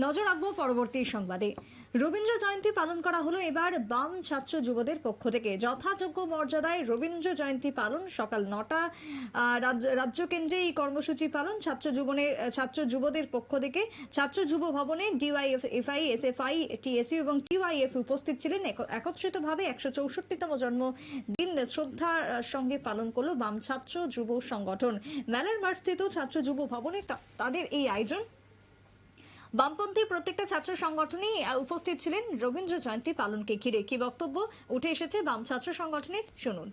নজর রাখব পরবর্তী সংবাদে। রবীন্দ্র জয়ন্তী পালন করা হলো এবার বাম ছাত্র যুবদের পক্ষ থেকে। যথাযোগ্য মর্যাদায় রবীন্দ্র জয়ন্তী পালন সকাল নটা রাজ্য- কেন্দ্রে এই কর্মসূচি পালন ছাত্র যুবনের, ছাত্র যুবদের পক্ষ থেকে। ছাত্র যুব ভবনে ডিওয়াইএফআই, এসএফআই, টিএসইউ এবং টিওয়াইএফ উপস্থিত ছিলেন। এক- একত্রিতভাবে একশো চৌষট্টিতম জন্মদিন শ্রদ্ধার সঙ্গে পালন করল বাম ছাত্র যুব সংগঠন। মেলার মাঠস্থিত ছাত্র যুব ভবনে তাদের এই আয়োজন বামপন্থী প্রত্যেকটা ছাত্র সংগঠনই উপস্থিত ছিলেন। রবীন্দ্র জয়ন্তী পালনকে ঘিরে কি বক্তব্য? উঠে এসেছে বাম ছাত্র সংগঠনের। শুনুন।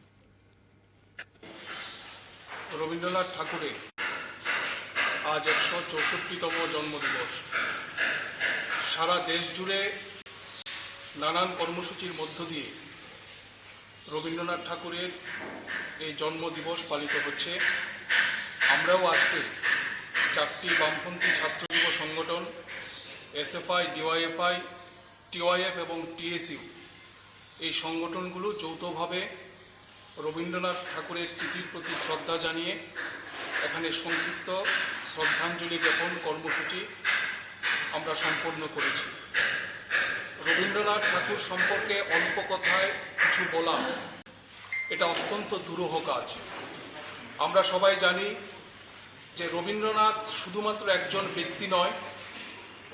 রবীন্দ্রনাথ ঠাকুরের আজ একশো চৌষট্টিতম জন্মদিবস। সারা দেশ জুড়ে নানান কর্মসূচির মধ্য দিয়ে রবীন্দ্রনাথ ঠাকুরের এই জন্মদিবস পালিত হচ্ছে। আমরাও আজকে চারটি বামপন্থী ছাত্র যুব সংগঠন, এসএফআই, ডিওয়াইএফআই, টিওয়াইএফ এবং টিএসইউ। এই সংগঠনগুলো যৌথভাবে রবীন্দ্রনাথ ঠাকুরের স্মৃতির প্রতি শ্রদ্ধা জানিয়ে এখানে সংক্ষিপ্ত শ্রদ্ধাঞ্জলি জ্ঞাপন কর্মসূচি আমরা সম্পন্ন করেছি। রবীন্দ্রনাথ ঠাকুর সম্পর্কে অল্প কথায় কিছু বলা, এটা অত্যন্ত দুরূহ কাজ। আমরা সবাই জানি যে রবীন্দ্রনাথ শুধুমাত্র একজন ব্যক্তি নয়,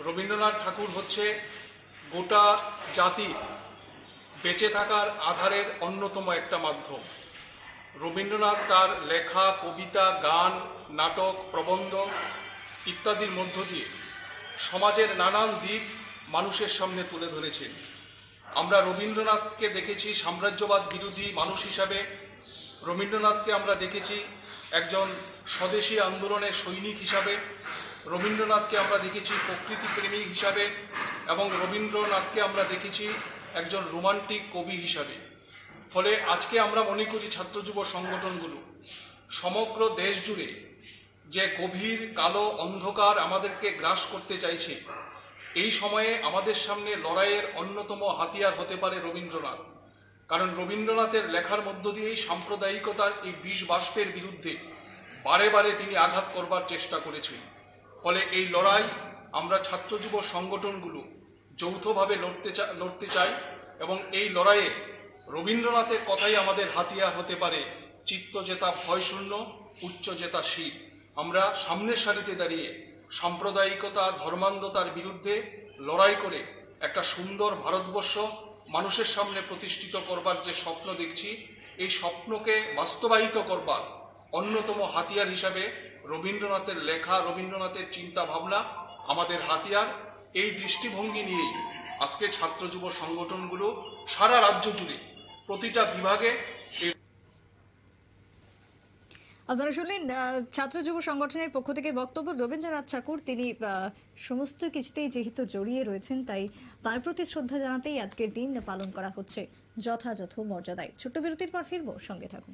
রবীন্দ্রনাথ ঠাকুর হচ্ছে গোটা জাতি বেঁচে থাকার আধারের অন্যতম একটা মাধ্যম। রবীন্দ্রনাথ তার লেখা, কবিতা, গান, নাটক, প্রবন্ধ ইত্যাদির মধ্য দিয়ে সমাজের নানান দিক মানুষের সামনে তুলে ধরেছেন। আমরা রবীন্দ্রনাথকে দেখেছি সাম্রাজ্যবাদ বিরোধী মানুষ হিসাবে রবীন্দ্রনাথকে আমরা দেখেছি একজন স্বদেশী আন্দোলনের সৈনিক হিসাবে। রবীন্দ্রনাথকে আমরা দেখেছি প্রকৃতি প্রেমী হিসাবে এবং রবীন্দ্রনাথকে আমরা দেখেছি একজন রোমান্টিক কবি হিসাবে। ফলে আজকে আমরা মনে করি ছাত্র যুব সংগঠনগুলো সমগ্র দেশ জুড়ে যে গভীর কালো অন্ধকার আমাদেরকে গ্রাস করতে চাইছে, এই সময়ে আমাদের সামনে লড়াইয়ের অন্যতম হাতিয়ার হতে পারে রবীন্দ্রনাথ। কারণ রবীন্দ্রনাথের লেখার মধ্য দিয়েই সাম্প্রদায়িকতার এই বিষ বাষ্পের বিরুদ্ধে বারে বারে তিনি আঘাত করবার চেষ্টা করেছেন। ফলে এই লড়াই আমরা ছাত্র যুব সংগঠনগুলো যৌথভাবে লড়তে লড়তে চাই এবং এই লড়াইয়ে রবীন্দ্রনাথের কথাই আমাদের হাতিয়ার হতে পারে। চিত্ত জেতা ভয় শূন্য উচ্চ জেতা শীত আমরা সামনের সারিতে দাঁড়িয়ে সাম্প্রদায়িকতা, ধর্মান্ধতার বিরুদ্ধে লড়াই করে একটা সুন্দর ভারতবর্ষ মানুষের সামনে প্রতিষ্ঠিত করবার যে স্বপ্ন দেখছি, এই স্বপ্নকে বাস্তবায়িত করবার অন্যতম হাতিয়ার হিসাবে রবীন্দ্রনাথের লেখা, রবীন্দ্রনাথের চিন্তা ভাবনা আমাদের হাতিয়ার। এই দৃষ্টিভঙ্গি নিয়েই আজকে ছাত্র যুব সংগঠনগুলো সারা রাজ্য জুড়ে প্রতিটা বিভাগে আপনারা শুনলেন ছাত্র যুব সংগঠনের পক্ষ থেকে বক্তব্য রবীন্দ্রনাথ ঠাকুর। তিনি সমস্ত কিছুতেই যেহেতু জড়িয়ে রয়েছেন, তাই তার প্রতি শ্রদ্ধা জানাতেই আজকের দিন পালন করা হচ্ছে যথাযথ মর্যাদায়। ছোট্ট বিরতির পর ফিরবো, সঙ্গে থাকুন।